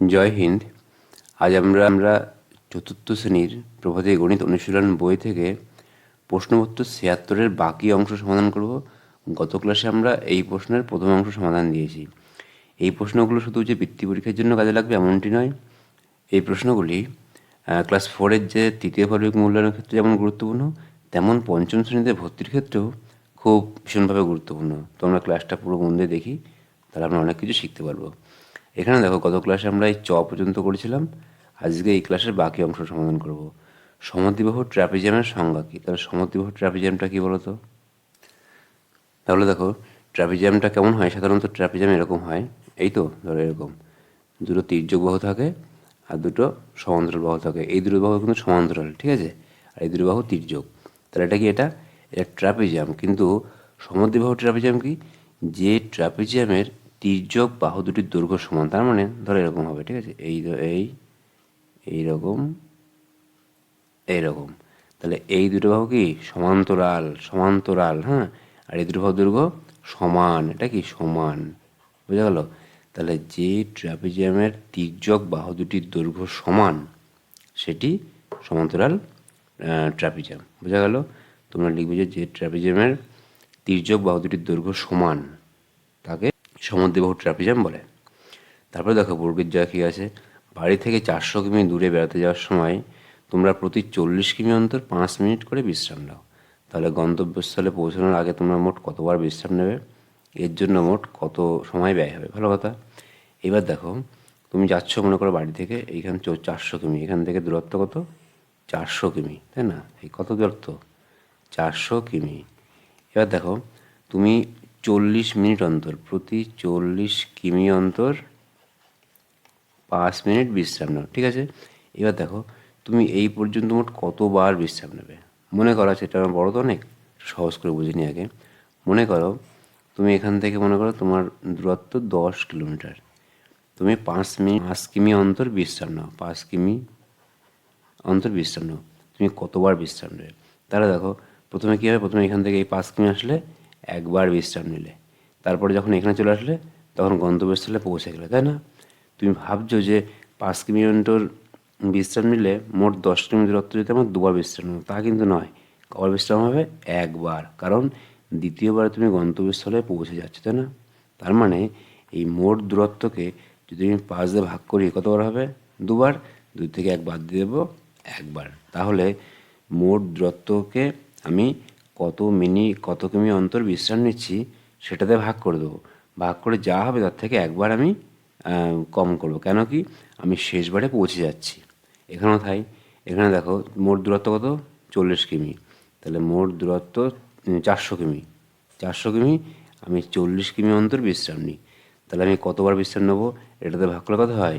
জয় হিন্দ। আজ আমরা আমরা চতুর্থ শ্রেণির প্রভাতী গণিত অনুশীলন বই থেকে প্রশ্নপত্র ছিয়াত্তরের বাকি অংশ সমাধান করব। গত ক্লাসে আমরা এই প্রশ্নের প্রথম অংশ সমাধান দিয়েছি। এই প্রশ্নগুলো শুধু যে বৃত্তি পরীক্ষার জন্য কাজে লাগবে এমনটি নয়। এই প্রশ্নগুলি ক্লাস ফোরের যে তৃতীয় পার্বিক মূল্যায়নের ক্ষেত্রে যেমন গুরুত্বপূর্ণ, তেমন পঞ্চম শ্রেণীতে ভর্তির ক্ষেত্রেও খুব ভীষণভাবে গুরুত্বপূর্ণ। তো আমরা ক্লাসটা পুরো মন দিয়ে দেখি, তাহলে আমরা অনেক কিছু শিখতে পারব। এখানে দেখো গত ক্লাসে আমরা এই চ পর্যন্ত করেছিলাম। আজকে এই ক্লাসের বাকি অংশ সমাধান করব। সমদ্বিবাহু ট্রাপিজিয়ামের সংজ্ঞা কী? তাহলে সমদ্বিবাহু ট্রাপিজিয়ামটা কী বলো তো তাহলে দেখো ট্রাপিজিয়ামটা কেমন হয়? সাধারণত ট্রাপিজিয়াম এরকম হয়। এই তো, ধরো এরকম। দুটো তির্যক বাহু থাকে আর দুটো সমান্তরাল বাহু থাকে। এই দুটো বাহু কিন্তু সমান্তরাল, ঠিক আছে? আর এই দুটো বাহু তির্যক। তাহলে এটা কি এটা? এটা ট্রাপিজিয়াম কিন্তু সমদ্বিবাহু ট্রাপিজিয়াম কি? যে ট্রাপিজিয়ামের তির্যক বাহু দুটির দৈর্ঘ্য সমান। তার মানে ধরো এরকম হবে, ঠিক আছে? এই এই, এইরকম এইরকম। তাহলে এই দুটো বাহু কি? সমান্তরাল সমান্তরাল হ্যাঁ? আর এই দুটো বাহু দৈর্ঘ্য সমান, এটা কি? সমান। বোঝা গেল? তাহলে যে ট্রাপিজিয়ামের তির্যক বাহু দুটির দৈর্ঘ্য সমান, সেটি সমান্তরাল ট্রাপিজিয়াম বোঝা গেল? তোমরা লিখবে যে ট্রাপিজিয়ামের তির্যক বাহু দুটির দৈর্ঘ্য সমান, তাকে সমদ্বিবাহু ট্রাপিজিয়াম বলে। তারপরে দেখো, বর্গের যা কী আছে? বাড়ি থেকে চারশো কিমি দূরে বেড়াতে যাওয়ার সময় তোমরা প্রতি চল্লিশ কিমি অন্তর পাঁচ মিনিট করে বিশ্রাম নাও। তাহলে গন্তব্যস্থলে পৌঁছানোর আগে তোমরা মোট কতবার বিশ্রাম নেবে? এর জন্য মোট কত সময় ব্যয় হবে? ভালো কথা। এবার দেখো, তুমি যাচ্ছ মনে করো বাড়ি থেকে, এইখান চারশো কিমি। এখান থেকে দূরত্ব কত? চারশো কিমি, তাই না? এই কত দূরত্ব? চারশো কিমি। এবার দেখো, তুমি চল্লিশ মিনিট অন্তর, প্রতি চল্লিশ কিমি অন্তর পাঁচ মিনিট বিশ্রাম নাও, ঠিক আছে? এবার দেখো, তুমি এই পর্যন্ত মোট কতবার বিশ্রাম নেবে? মনে করো, সেটা আমার বড় তো অনেক, সহজ করে বুঝিনি আগে। মনে করো, তুমি এখান থেকে মনে করো তোমার দূরত্ব দশ কিলোমিটার। তুমি পাঁচ মিনিট, পাঁচ কিমি অন্তর বিশ্রাম নাও, পাঁচ কিমি অন্তর বিশ্রাম নাও। তুমি কতবার বিশ্রাম নেবে? তাহলে দেখো, প্রথমে কী হবে? প্রথমে এখান থেকে এই পাঁচ কিমি আসলে একবার বিশ্রাম নিলে। তারপরে যখন এখানে চলে আসলে, তখন গন্তব্যস্থলে পৌঁছে গেলে, তাই না? তুমি ভাবছ যে পাঁচ কিলোমিটার বিশ্রাম নিলে মোট দশ কিলোমিটার দূরত্ব যদি আমার দুবার বিশ্রাম নেব, তা কিন্তু নয়। কবার বিশ্রাম হবে? একবার। কারণ দ্বিতীয়বার তুমি গন্তব্যস্থলে পৌঁছে যাচ্ছ, তাই না? তার মানে এই মোট দূরত্বকে যদি আমি পাঁচ দিয়ে ভাগ করি কতবার হবে? দুবার। দুই থেকে এক বাদ দিয়ে দেবো, একবার। তাহলে মোট দূরত্বকে আমি কত মিনি, কত কিমি অন্তর বিশ্রাম নিচ্ছি, সেটাতে ভাগ করে দেবো। ভাগ করে যা হবে তার থেকে একবার আমি কম করব। কেন কি? আমি শেষবারে পৌঁছে যাচ্ছি। এখানেও তাই। এখানে দেখো, মোট দূরত্ব কত? চল্লিশ কিমি। তাহলে মোট দূরত্ব চারশো কিমি। চারশো কিমি, আমি চল্লিশ কিমি অন্তর বিশ্রাম নিই। তাহলে আমি কতবার বিশ্রাম নেব? এটাতে ভাগ করলে কত হয়?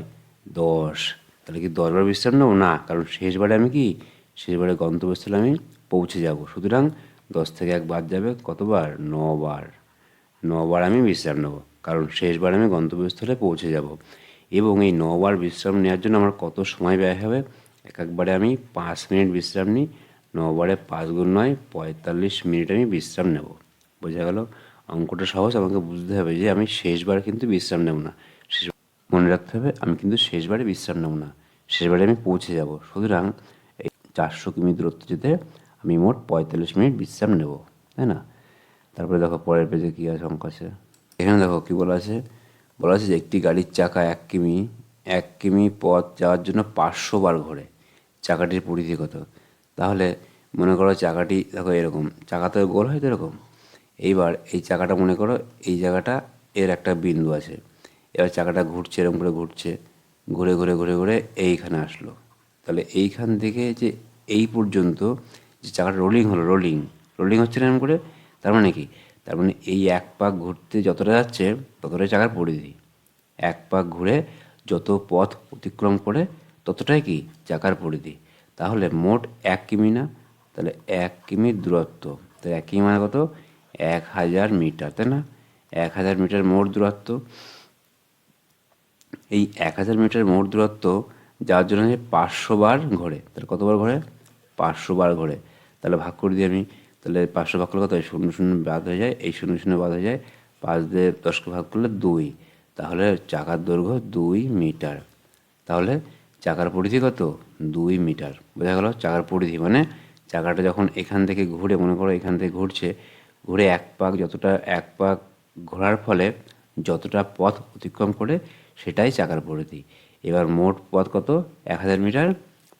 দশ। তাহলে কি দশবার বিশ্রাম নেব? না, কারণ শেষবারে আমি কি? শেষবারে গন্তব্যস্থলে আমি পৌঁছে যাব। সুতরাং দশ থেকে এক বাদ যাবে, কতবার? নবার। নবার আমি বিশ্রাম নেব, কারণ শেষবার আমি গন্তব্যস্থলে পৌঁছে যাব। এবং এই নবার বিশ্রাম নেওয়ার জন্য আমার কত সময় ব্যয় হবে? এক একবারে আমি পাঁচ মিনিট বিশ্রাম নিই, নবারে পাঁচ গুণ নয়, পঁয়তাল্লিশ মিনিট আমি বিশ্রাম নেব। বোঝা গেল? অঙ্কটা সহজ, আমাকে বুঝতে হবে যে আমি শেষবার কিন্তু বিশ্রাম নেব না। শেষ মনে রাখতে হবে, আমি কিন্তু শেষবারে বিশ্রাম নেব না। শেষবারে আমি পৌঁছে যাব। সুতরাং এই চারশো কিমি দূরত্ব যেতে আমি মোট পঁয়তাল্লিশ মিনিট বিশ্রাম নেব, তাই না? তারপরে দেখো পরের পেজে কী আছে, অঙ্ক আছে। এখানে দেখো কী বলা আছে? বলা আছে যে একটি গাড়ির চাকা এক কিমি এক কিমি পথ যাওয়ার জন্য পাঁচশো বার ঘোরে। চাকাটির পরিধি কত? তাহলে মনে করো চাকাটি দেখো এরকম চাকা তো গোল হয় তো এরকম? এইবার এই চাকাটা মনে করো, এই জায়গাটা এর একটা বিন্দু আছে। এবার চাকাটা ঘুরছে, এরকম করে ঘুরছে, ঘুরে ঘুরে ঘুরে ঘুরে এইখানে আসলো। তাহলে এইখান থেকে যে এই পর্যন্ত যে চাকাটা রোলিং হলো রোলিং রোলিং হচ্ছে না এরকম করে, তার মানে কি? তার মানে এই এক পাক ঘুরতে যতটা যাচ্ছে, ততটাই চাকার পরিধি। এক পাক ঘুরে যত পথ অতিক্রম করে, ততটাই কি? চাকার পরিধি। তাহলে মোট এক কিমি না? তাহলে এক কিমির দূরত্ব। তাহলে এক কিমি মানে কত? এক হাজার মিটার, তাই না? এক হাজার মিটার মোট দূরত্ব। এই এক হাজার মিটার মোট দূরত্ব যাওয়ার জন্য পাঁচশো বার ঘোরে। তাহলে কতবার ঘোরে? পাঁচশো বার ঘোরে। তাহলে ভাগ করে দিই আমি। তাহলে পাঁচশো ভাগ করলে কত শূন্য শূন্য বাদ হয়ে যায়। এই শূন্য শূন্য বাদ হয়ে যায়। পাঁচ দিয়ে দশকে ভাগ করলে দুই। তাহলে চাকার দৈর্ঘ্য দুই মিটার। তাহলে চাকার পরিধি কত? দুই মিটার। বোঝা গেল? চাকার পরিধি মানে চাকাটা যখন এখান থেকে ঘুরে, মনে করো এখান থেকে ঘুরছে, ঘুরে এক পাক যতটা, এক পাক ঘোরার ফলে যতটা পথ অতিক্রম করে সেটাই চাকার পরিধি। এবার মোট পথ কত? এক হাজার মিটার।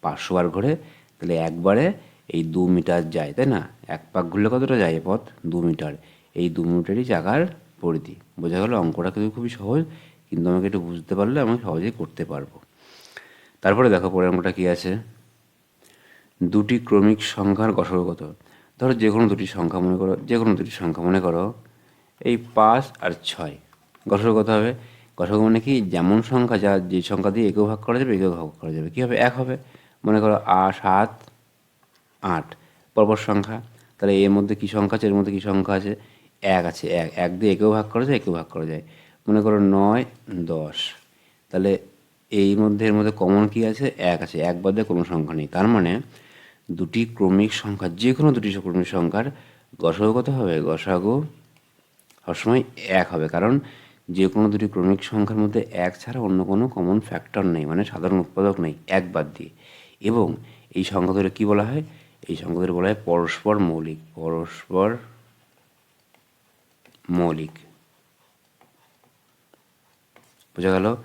পাঁচশো বার ঘুরে। তাহলে একবারে এই দু মিটার যায়, তাই না? এক পাক ঘুরলে কতটা যায় পথ? দু মিটার। এই দু মিটারই চাকার পরিধি। বোঝা গেল অঙ্কটা কিন্তু খুবই সহজ, কিন্তু আমাকে একটু বুঝতে পারলে আমি সহজেই করতে পারব। তারপরে দেখো, পরের অঙ্কটা কী আছে? দুটি ক্রমিক সংখ্যার কত ধরো যে কোনো দুটি সংখ্যা মনে করো, যে কোনো দুটি সংখ্যা মনে করো, এই পাঁচ আর ছয়। কত হবে। গসর মানে কি? যেমন সংখ্যা যা, যে সংখ্যা দিয়ে একেও ভাগ করা যাবে, একেও ভাগ করা যাবে। কী হবে? এক হবে। মনে করো আ সাত আট। পরপর সংখ্যা। তাহলে এর মধ্যে কী সংখ্যা আছে? এর মধ্যে কী সংখ্যা আছে? এক আছে। এক এক দিয়ে একেও ভাগ করা যায়, একেও ভাগ করা যায়। মনে করো নয়, দশ। তাহলে এই মধ্যে, এর মধ্যে কমন কী আছে? এক আছে। এক বাদে কোনো সংখ্যা নেই। তার মানে দুটি ক্রমিক সংখ্যা যে কোনো দুটি ক্রমিক সংখ্যার গসাগু কত হবে? গসাগু সবসময় এক হবে। কারণ যে কোনো দুটি ক্রমিক সংখ্যার মধ্যে এক ছাড়া অন্য কোনো কমন ফ্যাক্টর নেই। মানে সাধারণ উৎপাদক নেই, এক বাদ দিয়ে। এবং এই সংখ্যা ধরে কী বলা হয়? এই সংখ্যা বলা হয় পরস্পর মৌলিক পরস্পর মৌলিক। বোঝা গেল?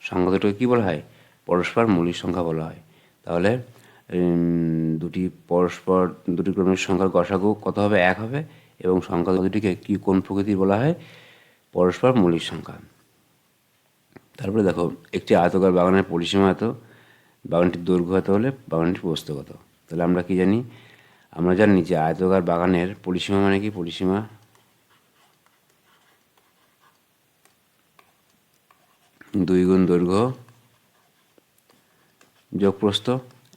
সংখ্যা দুটোকে কী বলা হয়? পরস্পর মৌলিক সংখ্যা বলা হয়। তাহলে দুটি পরস্পর, দুটি ক্রমিক সংখ্যার গসাগু কত হবে? এক হবে। এবং সংখ্যা দুটিকে কি কোন প্রকৃতির বলা হয়? পরস্পর মৌলিক সংখ্যা। তারপরে দেখো, একটি আয়তকার বাগানের পরিসীমা এত, বাগানটির দৈর্ঘ্য এত হলে বাগানটির প্রস্থ কত তাহলে আমরা কি জানি? আমরা জানি যে আয়তকার বাগানের পরিসীমা মানে কি? পরিসীমা দুই গুণ দৈর্ঘ্য যোগ প্রস্থ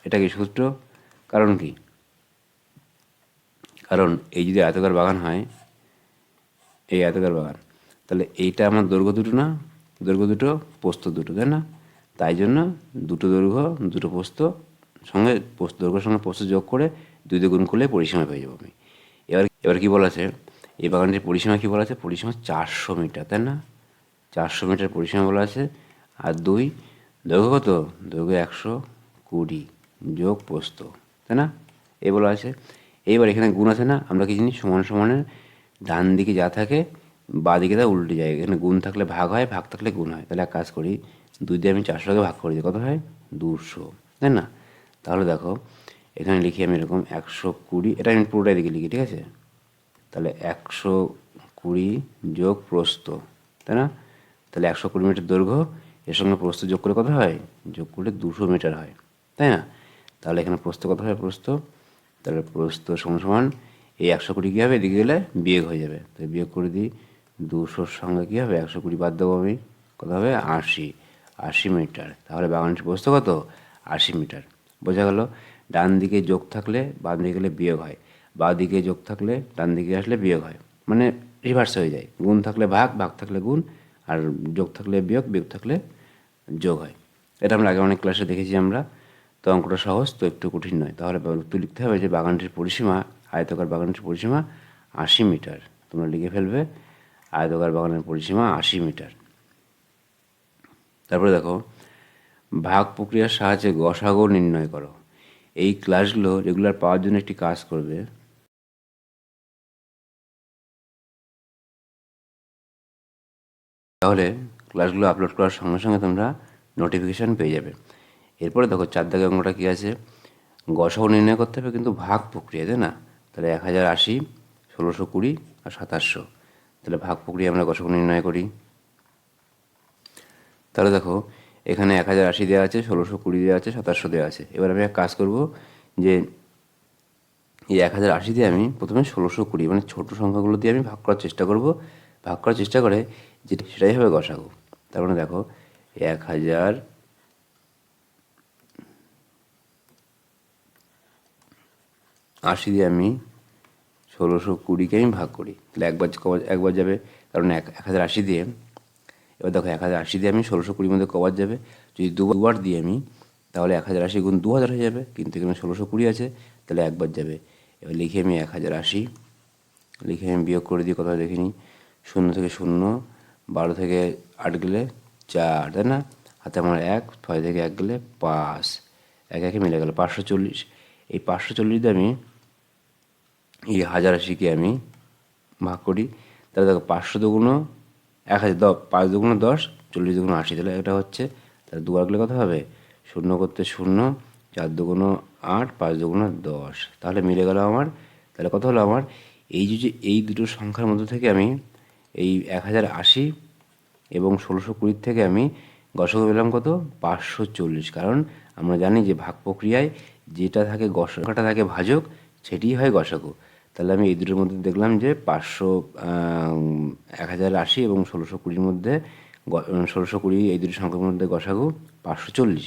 এটা কি সূত্র? কারণ কি? কারণ এই যদি আয়তকার বাগান হয়, এই আয়তকার বাগান, তাহলে এইটা আমার দৈর্ঘ্য দুটো না? দৈর্ঘ্য দুটো পোস্ত দুটো, তাই না? তাই জন্য দুটো দৈর্ঘ্য, দুটো পোস্ত সঙ্গে দৈর্ঘ্যের সঙ্গে পোস্ত যোগ করে দুই দুগুণ করলে পরিসীমা পেয়ে যাব আমি। এবার এবার কী বলা আছে এই বাগানটির পরিসীমা কী বলা আছে পরিসীমা চারশো মিটার, তাই না? চারশো মিটার পরিসীমা বলা আছে। আর দুই, দৈর্ঘ্য কত? দৈর্ঘ্য একশো কুড়ি যোগ পোস্ত তাই না? এ বলা আছে। এইবার এখানে গুণ আছে না? আমরা কি জানি? সমান সমানের ডান দিকে যা থাকে, বাঁ দিকে তা উল্টে যায়। এখানে গুণ থাকলে ভাগ হয়, ভাগ থাকলে গুণ হয়। তাহলে এক কাজ করি, দুই দিয়ে আমি চারশোকে ভাগ করে দিই। কত হয়? দুশো, তাই না? তাহলে দেখো, এখানে লিখি আমি এরকম একশো কুড়ি, এটা আমি পুরোটাই দিকে লিখি, ঠিক আছে? তাহলে একশো কুড়ি যোগ প্রস্থ, তাই না? তাহলে একশো কুড়ি মিটার দৈর্ঘ্য, এর সঙ্গে প্রস্থ যোগ করে কত হয়? যোগ করলে দুশো মিটার হয়, তাই না? তাহলে এখানে প্রস্থ কত হয় প্রস্থ? তাহলে প্রস্থ সমান সমান, এই একশো কুড়ি কী হবে? এদিকে গেলে বিয়োগ হয়ে যাবে। তাই বিয়োগ করে দিই, দুশোর সঙ্গে কী হবে? একশো কুড়ি বাদ দেবো আমি, কত হবে? আশি আশি মিটার। তাহলে বাগানটির প্রস্থ কত? আশি মিটার। বোঝা গেল, ডান দিকে যোগ থাকলে বাম দিকে গেলে বিয়োগ হয়, বা দিকে যোগ থাকলে ডান দিকে আসলে বিয়োগ হয়। মানে রিভার্স হয়ে যায়। গুণ থাকলে ভাগ ভাগ থাকলে গুণ, আর যোগ থাকলে বিয়োগ বিয়োগ থাকলে যোগ হয়। এটা আমরা আগে অনেক ক্লাসে দেখেছি আমরা। তো অঙ্কটা সহজ, তো একটু কঠিন নয়। তাহলে একটু লিখতে হবে যে বাগানটির পরিসীমা, আয়তকার বাগানটির পরিসীমা আশি মিটার। তোমরা লিখে ফেলবে, আয়তকার বাগানের পরিসীমা আশি মিটার। তারপরে দেখো ভাগ প্রক্রিয়ার সাহায্যে গসাগো নির্ণয় করো। এই ক্লাসগুলো রেগুলার পাওয়ার জন্য একটি কাজ করবে। তাহলে ক্লাসগুলো আপলোড করার সঙ্গে সঙ্গে তোমরা নোটিফিকেশান পেয়ে যাবে। এরপরে দেখো চার দাগে অঙ্কটা কী আছে? গসাগো নির্ণয় করতে হবে কিন্তু ভাগ প্রক্রিয়া, তাই না? তাহলে এক হাজার আশি, ষোলোশো কুড়ি আর সাতাশশো। তাহলে ভাগ প্রক্রিয়া আমরা গসাগো নির্ণয় করি। তাহলে দেখো এখানে এক হাজার আশি দেওয়া আছে, ষোলোশো কুড়ি দেওয়া আছে, সাতাশশো দেওয়া আছে। এবার আমি এক কাজ করব যে, এই এক হাজার আশি দিয়ে আমি প্রথমে ষোলোশো কুড়ি মানে ছোটো সংখ্যাগুলো দিয়ে আমি ভাগ করার চেষ্টা করব। ভাগ করার চেষ্টা করে যেটা, সেটাই হবে গসাগু। তার মানে দেখো, এক হাজার আশি দিয়ে আমি ষোলোশো কুড়িকে আমি ভাগ করি। তাহলে একবার কবার একবার যাবে। কারণ এক এক হাজার আশি দিয়ে এবার দেখো এক হাজার আশি দিয়ে আমি ষোলোশো কুড়ির মধ্যে কবার যাবে। যদি দুবার দিই আমি, তাহলে এক হাজার আশি গুণ দু হাজার হয়ে যাবে। কিন্তু এখানে ষোলোশো কুড়ি আছে, তাহলে একবার যাবে। এবার লিখে আমি এক হাজার আশি, লিখে আমি বিয়োগ করে দিই, কোথাও দেখিনি। শূন্য থেকে শূন্য, বারো থেকে আট গেলে চার, তাই না? হাতে আমার এক, ছয় থেকে এক গেলে পাঁচ, এক একে মিলে গেল পাঁচশো চল্লিশ। এই পাঁচশো চল্লিশ দিয়ে আমি এই হাজার আশিকে আমি ভাগ করি। তাহলে দেখো পাঁচশো দুগুণ এক হাজার দশ, পাঁচ দুগুণ দশ, চল্লিশ দুগুণ আশি। তাহলে এটা হচ্ছে, তাহলে দুবার গেলে কত হবে? শূন্য করতে শূন্য, চার দুগুণ আট, পাঁচ দুগুণ দশ। তাহলে মিলে গেল আমার, তাহলে কত হলো আমার? এই যে এই দুটো সংখ্যার মধ্যে থেকে আমি এই এক হাজার আশি এবং ষোলোশো কুড়ির থেকে আমি গসক পেলাম কত? পাঁচশো চল্লিশ। কারণ আমরা জানি যে ভাগ প্রক্রিয়ায় যেটা থাকে গসকাটা থাকে ভাজক, সেটিই হয় গসাগু তাহলে আমি এই দুটোর মধ্যে দেখলাম যে পাঁচশো এক হাজার আশি এবং ষোলোশো কুড়ির মধ্যে ষোলোশো কুড়ি এই দুটো সংখ্যার মধ্যে গসাগু, পাঁচশো চল্লিশ।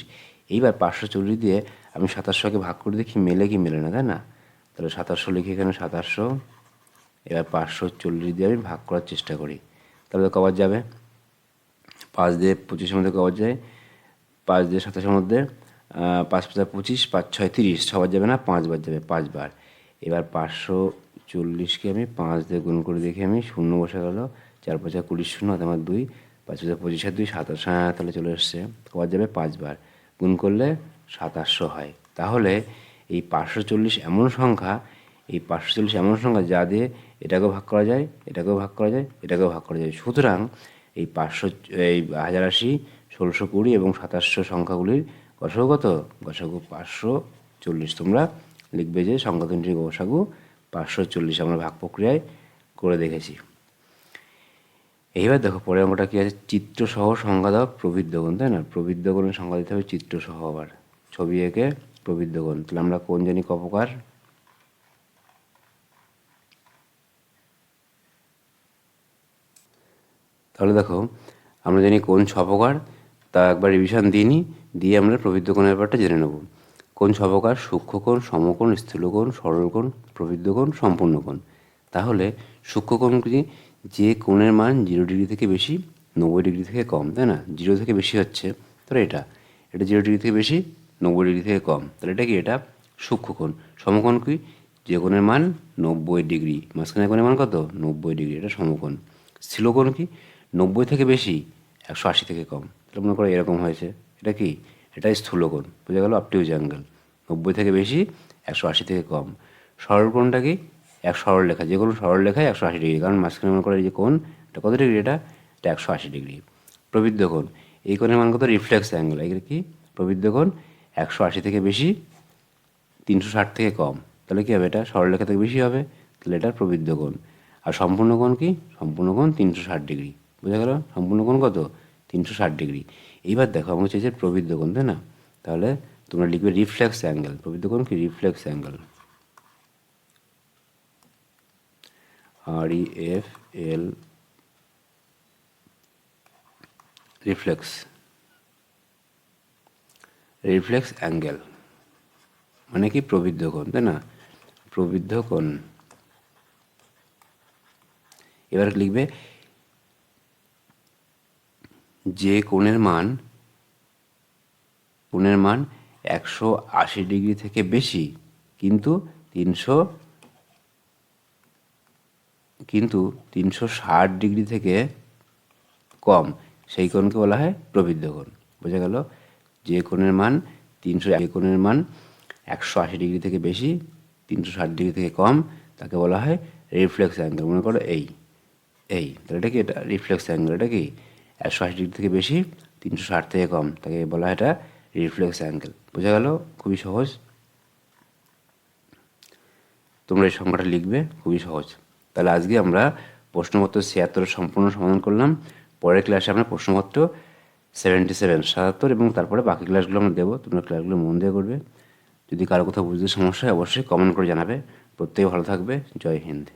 এইবার পাঁচশো চল্লিশ দিয়ে আমি সাতাশশোকে ভাগ করে দেখি মেলে কি মেলে না, তাই না? তাহলে সাতাশশো লিখে এখানে সাতাশশো, এবার পাঁচশো চল্লিশ দিয়ে আমি ভাগ করার চেষ্টা করি। তাহলে কবার যাবে। পাঁচ দিয়ে পঁচিশের মধ্যে কবার যায়। পাঁচ দিয়ে সাতাশের মধ্যে পাঁচ পাঁচ পঁচিশ, পাঁচ ছয় তিরিশ, ছবার যাবে না? পাঁচবার যাবে, পাঁচবার। এবার পাঁচশো চল্লিশকে আমি পাঁচ দিয়ে গুণ করে দেখি আমি শূন্য বসে গেল, চার পাঁচা কুড়ি শূন্য আমার দুই, পাঁচ পাঁচা পঁচিশ আর দুই সাতাশ হ্যাঁ তাহলে চলে এসছে। কবার যাবে? পাঁচবার। গুণ করলে সাতাশশো হয়। তাহলে এই পাঁচশো চল্লিশ এমন সংখ্যা, এই পাঁচশো চল্লিশ এমন সংখ্যা যা দিয়ে এটাকেও ভাগ করা যায়, এটাকেও ভাগ করা যায়, এটাকেও ভাগ করা যায়। সুতরাং এই পাঁচশো, এই হাজার আশি, ষোলোশো কুড়ি এবং সাতাশশো সংখ্যাগুলির গসাগু কত? গসাগু পাঁচশো চল্লিশ। তোমরা লিখবে যে সংখ্যা তিনটির গসাগু পাঁচশো চল্লিশ আমরা ভাগ প্রক্রিয়ায় করে দেখেছি। এইবার দেখো পরে অঙ্কটা কী আছে? চিত্রসহ সংজ্ঞা দাও প্রবৃদ্ধগণ তাই না? প্রবৃদ্ধগণের সংজ্ঞা দিতে হবে চিত্রসহ আবার। ছবি এঁকে প্রবৃদ্ধগণ তাহলে আমরা কোন জানি কপকার? তাহলে দেখো, আমরা জানি কোন ছপকার, তা একবার রিভিশন দিইনি, দিয়ে আমরা প্রবৃদ্ধগণের ব্যাপারটা জেনে নেব। কোন ছপকার সূক্ষ্মকোণ সমকোণ স্থূলকোণ সরলকোণ প্রবৃদ্ধকোণ সম্পূর্ণকোণ তাহলে সূক্ষ্মকোণ কি? যে কোণের মান জিরো ডিগ্রি থেকে বেশি, নব্বই ডিগ্রি থেকে কম, তাই না? জিরো থেকে বেশি হচ্ছে, তাহলে এটা। এটা জিরো ডিগ্রি থেকে বেশি, নব্বই ডিগ্রি থেকে কম, তাহলে এটা কি? এটা সূক্ষ্মকোণ সমকোণ কি? যে কোণের মান নব্বই ডিগ্রি মাঝখানে কোণের মান কত? নব্বই ডিগ্রি এটা সমকোণ। স্থূলকোণ কি? নব্বই থেকে বেশি, একশো আশি থেকে কম। তাহলে মনে করো এরকম হয়েছে। এটা কি? এটা স্থূলকোণ। বোঝা গেল? আপটিউজ অ্যাঙ্গেল নব্বই থেকে বেশি, একশো আশি থেকে কম। সরলকোণটা কি? এক সরল লেখা যে কোনো সরল লেখায় একশো আশি ডিগ্রি। কারণ মাঝখানে মনে করে যে কোণ, এটা কত ডিগ্রি এটা? এটা একশো আশি ডিগ্রি। প্রবৃদ্ধ কোণ। এই কোণের মান কত? রিফ্লেক্স অ্যাঙ্গেল এগুলো কি? প্রবৃদ্ধ কোণ, একশো আশি থেকে বেশি, তিনশো ষাট থেকে কম। তাহলে কী হবে? এটা সরলরেখা থেকে বেশি হবে। তাহলে এটা প্রবৃদ্ধ কোণ। আর সম্পূর্ণ কোণ কি? সম্পূর্ণ কোণ তিনশো ষাট ডিগ্রি। বোঝা গেল? সম্পূর্ণ কোণ কত? তিনশো ষাট ডিগ্রি। এইবার দেখো আমাকে চাইছে প্রবৃদ্ধ কোণ তাই না? তাহলে তোমরা লিখবে রিফ্লেক্স অ্যাঙ্গেল প্রবৃদ্ধ কোণ কি? Reflex angle R E F L reflex reflex angle মানে কি? প্রবৃদ্ধ কোণ তাই না? প্রবৃদ্ধ কোণ এবার লিখবে যে কোণের মান কোণের মান একশো আশি ডিগ্রি থেকে বেশি, কিন্তু তিনশো কিন্তু তিনশো ষাট ডিগ্রি থেকে কম, সেই কোণকে বলা হয় প্রবৃদ্ধ কোণ। বোঝা গেল? যে কোণের মান তিনশো, যে কোণের মান একশো আশি ডিগ্রি থেকে বেশি, তিনশো ষাট ডিগ্রি থেকে কম, তাকে বলা হয় রিফ্লেক্স অ্যাঙ্গেল। মনে করো এই এই, তাহলে এটা কি এটা? রিফ্লেক্স অ্যাঙ্গেল, এটা কি? একশো আশি ডিগ্রি থেকে বেশি, তিনশো ষাট থেকে কম। তাকে বলা হয় এটা রিফ্লেক্স অ্যাঙ্গেল বোঝা গেল? খুবই সহজ। তোমরা এই সংখ্যাটা লিখবে, খুবই সহজ। তাহলে আজকে আমরা প্রশ্নপত্র ছিয়াত্তরের সম্পূর্ণ সমাধান করলাম। পরের ক্লাসে আমরা প্রশ্নপত্র সেভেন্টি সেভেন সাতাত্তর এবং তারপরে বাকি ক্লাসগুলো আমরা দেবো। তোমরা ক্লাসগুলো মন দিয়ে করবে। যদি কারও কোথাও বুঝতে সমস্যা হয়, অবশ্যই কমেন্ট করে জানাবে। প্রত্যেকে ভালো থাকবে। জয় হিন্দ।